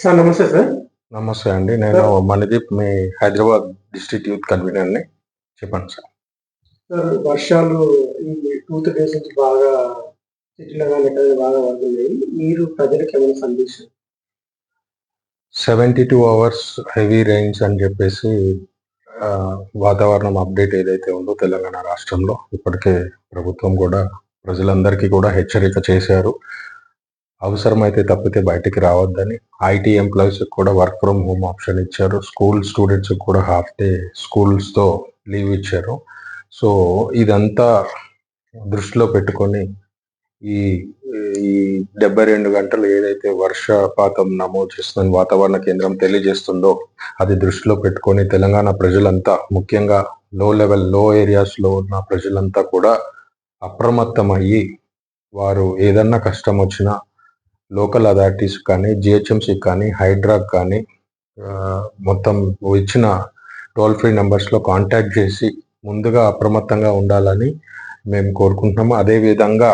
Sir నమస్తే sir. నమస్తే అండి. నేను మణిదీప్ మీ హైదరాబాద్ డిస్ట్రిక్ట్ యూత్ కన్వీనర్ని చెప్పండి సార్. సార్ వర్షాలు ఈ టూ త్రీ డేస్ నుంచి బాగా సిటీలో కానీ ఎక్కడ బాగా పడుతున్నాయి. మీరు ప్రజలకు ఏమైనా సందేశం? Seventy two hours heavy rains అని చెప్పేసి వాతావరణం అప్డేట్ ఏదైతే ఉందో తెలంగాణ రాష్ట్రంలో ఇప్పటికే ప్రభుత్వం కూడా ప్రజలందరికీ కూడా హెచ్చరిక చేశారు. అవసరమైతే తప్పితే బయటికి రావద్దని ఐటీ ఎంప్లాయీస్ కూడా వర్క్ ఫ్రమ్ హోమ్ ఆప్షన్ ఇచ్చారు. స్కూల్ స్టూడెంట్స్ కూడా హాఫ్ డే స్కూల్స్తో లీవ్ ఇచ్చారు. సో ఇదంతా దృష్టిలో పెట్టుకొని ఈ ఈ డెబ్బై రెండు గంటలు ఏదైతే వర్షపాతం నమోదు చేస్తుందని వాతావరణ కేంద్రం తెలియజేస్తుందో అది దృష్టిలో పెట్టుకొని తెలంగాణ ప్రజలంతా ముఖ్యంగా లో లెవెల్లో ఏరియాస్లో ఉన్న ప్రజలంతా కూడా అప్రమత్తమయ్యి వారు ఏదన్నా కష్టం వచ్చినా లోకల్ అథారిటీస్ కానీ జిహెచ్ఎంసీ కానీ హైడ్రాక్ కానీ మొత్తం ఇచ్చిన టోల్ ఫ్రీ నెంబర్స్లో కాంటాక్ట్ చేసి ముందుగా అప్రమత్తంగా ఉండాలని మేము కోరుకుంటున్నాము. అదేవిధంగా